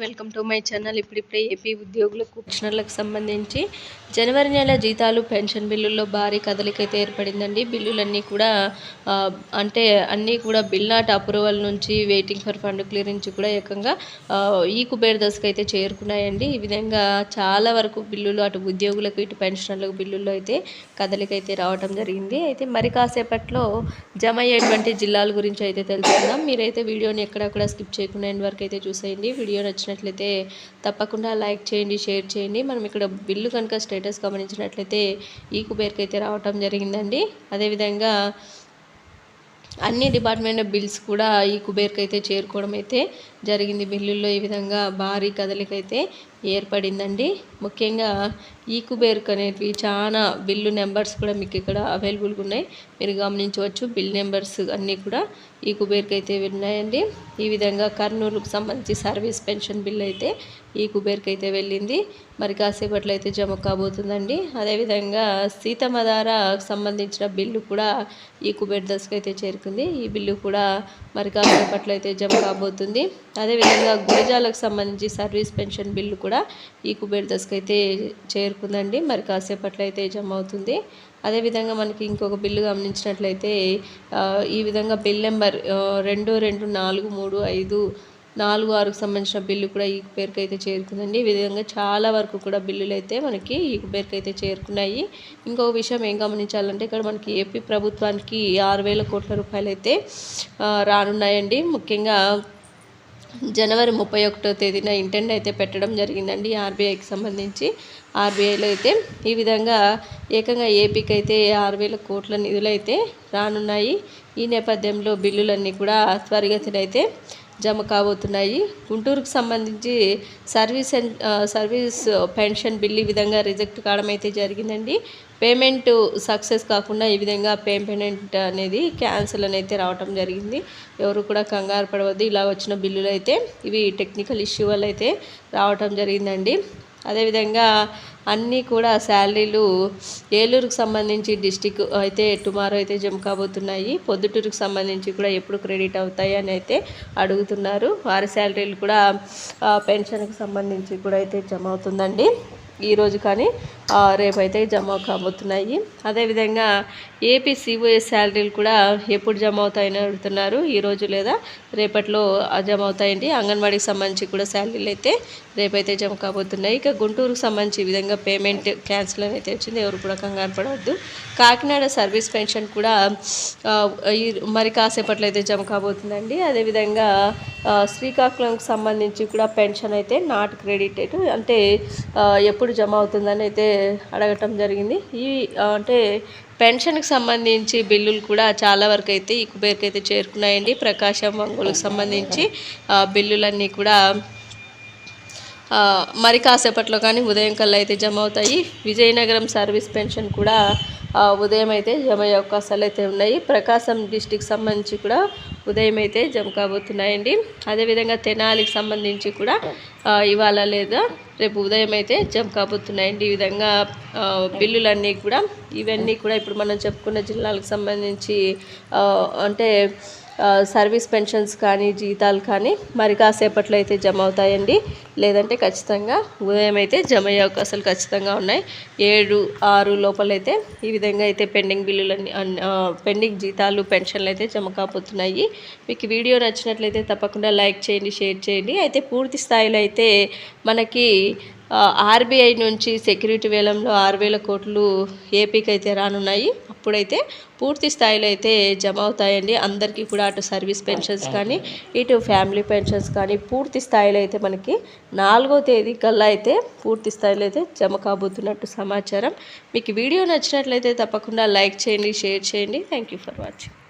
Welcome to my channel. ఇప్పుడిప్పుడే AP ఉద్యోగులకు పెన్షనర్లకు సంబంధించి జనవరి నెల జీతాలు పెన్షన్ బిల్లుల్లో భారీ కదలికైతే ఏర్పడిందండి. బిల్లులన్నీ కూడా అంటే అన్నీ కూడా బిల్ నాట్ అప్రూవల్ నుంచి వెయిటింగ్ ఫర్ ఫండ్ క్లియరెన్స్ కూడా ఏకంగా ఈ కుబేర్ దశకు అయితే చేరుకున్నాయండి. ఈ విధంగా చాలా వరకు బిల్లులు అటు ఉద్యోగులకు ఇటు పెన్షనర్లకు బిల్లుల్లో అయితే కదలిక అయితే రావడం జరిగింది. అయితే మరి కాసేపట్లో జమ అయ్యేటువంటి జిల్లాల గురించి అయితే తెలుసుకుందాం. మీరైతే వీడియోని ఎక్కడ స్కిప్ చేయకుండా ఎండ్ వరకు అయితే చూసేయండి. వీడియో నచ్చినట్లయితే తప్పకుండా లైక్ చేయండి షేర్ చేయండి. మనం ఇక్కడ బిల్లు కనుక స్టేటస్ గమనించినట్లయితే ఈ కుబేర్కి అయితే రావటం జరిగిందండి. అదేవిధంగా అన్ని డిపార్ట్మెంట్ బిల్స్ కూడా ఈ కుబేర్కి అయితే చేరుకోవడం అయితే జరిగింది. బిల్లుల్లో ఈ విధంగా భారీ కదలికైతే ఏర్పడిందండి. ముఖ్యంగా ఈ కుబేర్క్ అనేటివి చాలా బిల్లు నెంబర్స్ కూడా మీకు ఇక్కడ అవైలబుల్గా ఉన్నాయి. మీరు గమనించవచ్చు బిల్ నెంబర్స్ అన్నీ కూడా ఈ కుబేర్కి అయితే ఉన్నాయండి. ఈ విధంగా కర్నూలుకు సంబంధించి సర్వీస్ పెన్షన్ బిల్ అయితే ఈ కుబేర్కి అయితే వెళ్ళింది. మరి కాసేపట్లో అయితే జమ కాబోతుందండి. అదేవిధంగా సీతమధారకు సంబంధించిన బిల్లు కూడా ఈ కుబేర్ దశకు అయితే చేరుకుంది. ఈ బిల్లు కూడా మరి కాసేపట్లో అయితే జమ కాబోతుంది. అదేవిధంగా గురజాలకు సంబంధించి సర్వీస్ పెన్షన్ బిల్లు కూడా ఈ కుబేర్ దశకు అయితే చేరుకుందండి. మరి కాసేపట్లో అయితే జమ అవుతుంది అదేవిధంగా మనకి ఇంకొక బిల్లు గమనించినట్లయితే ఈ విధంగా బిల్ నెంబర్ రెండు రెండు నాలుగు మూడు ఐదు నాలుగు ఆరుకు సంబంధించిన బిల్లు కూడా ఈ పేరుకి అయితే చేరుకుందండి. ఈ విధంగా చాలా వరకు కూడా బిల్లులు అయితే మనకి ఈ పేరుకి అయితే చేరుకున్నాయి. ఇంకొక విషయం ఏం గమనించాలంటే ఇక్కడ మనకి ఏపీ ప్రభుత్వానికి ఆరు వేల కోట్ల రూపాయలు అయితే రానున్నాయండి. ముఖ్యంగా జనవరి ముప్పై ఒకటో తేదీన ఇంటెండ్ అయితే పెట్టడం జరిగిందండి ఆర్బీఐకి సంబంధించి. ఆర్బీఐలో అయితే ఈ విధంగా ఏకంగా ఏపీకి అయితే ఆరు వేల కోట్ల నిధులు అయితే రానున్నాయి. ఈ నేపథ్యంలో బిల్లులన్నీ కూడా త్వరిగతిన జమ కాబోతున్నాయి. గుంటూరుకు సంబంధించి సర్వీస్ సర్వీస్ పెన్షన్ బిల్ ఈ విధంగా రిజెక్ట్ కావడం అయితే జరిగిందండి. పేమెంట్ సక్సెస్ కాకుండా ఈ విధంగా పేమెంట్ అనేది క్యాన్సిల్ అని అయితే రావటం జరిగింది. ఎవరు కూడా కంగారు పడవద్దు. ఇలా వచ్చిన బిల్లులు అయితే ఇవి టెక్నికల్ ఇష్యూ వల్ల అయితే రావటం జరిగిందండి. అదేవిధంగా అన్నీ కూడా శాలరీలు ఏలూరుకు సంబంధించి డిస్టిక్ అయితే టుమారో అయితే జమ కాబోతున్నాయి. పొద్దుటూరుకు సంబంధించి కూడా ఎప్పుడు క్రెడిట్ అవుతాయి అని అయితే అడుగుతున్నారు. వారి శాలరీలు కూడా పెన్షన్కు పెన్షన్కి సంబంధించి కూడా అయితే జమ అవుతుందండి. ఈరోజు కానీ రేపైతే జమ కాబోతున్నాయి. అదేవిధంగా ఏపీ సిఓఎస్ శాలరీలు కూడా ఎప్పుడు జమ అవుతాయని అడుగుతున్నారు. ఈరోజు లేదా రేపట్లో జమ అవుతాయండి. అంగన్వాడీకి సంబంధించి కూడా శాలరీలు అయితే రేపైతే జమ కాబోతున్నాయి. ఇక గుంటూరుకు సంబంధించి ఈ విధంగా పేమెంట్ క్యాన్సిల్ అని అయితే వచ్చింది. ఎవరు కూడా కంగారు పడవద్దు. కాకినాడ సర్వీస్ పెన్షన్ కూడా ఈ మరి కాసేపట్లో అయితే జమ కాబోతుందండి. అదేవిధంగా శ్రీకాకుళంకి సంబంధించి కూడా పెన్షన్ అయితే నాట్ క్రెడిటెడ్. అంటే ఎప్పుడు జమ అవుతుందని అయితే అడగటం జరిగింది. ఈ అంటే పెన్షన్కి సంబంధించి బిల్లులు కూడా చాలా వరకు అయితే ఈ కుబేర్కి అయితే చేరుకున్నాయండి. ప్రకాశం వంగులకు సంబంధించి బిల్లులన్నీ కూడా మరి కాసేపట్లో కానీ ఉదయం కల్లా అయితే జమ అవుతాయి. విజయనగరం సర్వీస్ పెన్షన్ కూడా ఉదయం అయితే జమ అయ్యే అవకాశాలు అయితే ఉన్నాయి. ప్రకాశం డిస్టిక్ సంబంధించి కూడా ఉదయం అయితే జమ కాబోతున్నాయండి అదేవిధంగా తెనాలికి సంబంధించి కూడా ఇవాళ లేదా రేపు ఉదయం అయితే జమ కాబోతున్నాయండి ఈ విధంగా బిల్లులన్నీ కూడా ఇవన్నీ కూడా ఇప్పుడు మనం చెప్పుకున్న జిల్లాలకు సంబంధించి అంటే సర్వీస్ పెన్షన్స్ కానీ జీతాలు కానీ మరి కాసేపట్లో అయితే జమ అవుతాయండి. లేదంటే ఖచ్చితంగా ఉదయం అయితే జమ అయ్యే అవకాశాలు ఖచ్చితంగా ఉన్నాయి. ఏడు ఆరు లోపలైతే ఈ విధంగా అయితే పెండింగ్ బిల్లులన్నీ అన్- పెండింగ్ జీతాలు పెన్షన్లు అయితే జమ కాబోతున్నాయి. మీకు వీడియో నచ్చినట్లయితే తప్పకుండా లైక్ చేయండి షేర్ చేయండి. అయితే పూర్తి స్థాయిలో అయితే మనకి ఆర్బీఐ నుంచి సెక్యూరిటీ వేలంలో ఆరు వేల కోట్లు ఏపీకి అయితే రానున్నాయి. అప్పుడైతే పూర్తి స్థాయిలో అయితే జమ అవుతాయండి అందరికీ కూడా అటు సర్వీస్ పెన్షన్స్ కానీ ఇటు ఫ్యామిలీ పెన్షన్స్ కానీ పూర్తి స్థాయిలో అయితే మనకి నాలుగో తేదీ కల్లా అయితే పూర్తి స్థాయిలో అయితే జమ కాబోతున్నట్టు సమాచారం. మీకు వీడియో నచ్చినట్లయితే తప్పకుండా లైక్ చేయండి షేర్ చేయండి. Thank you for watching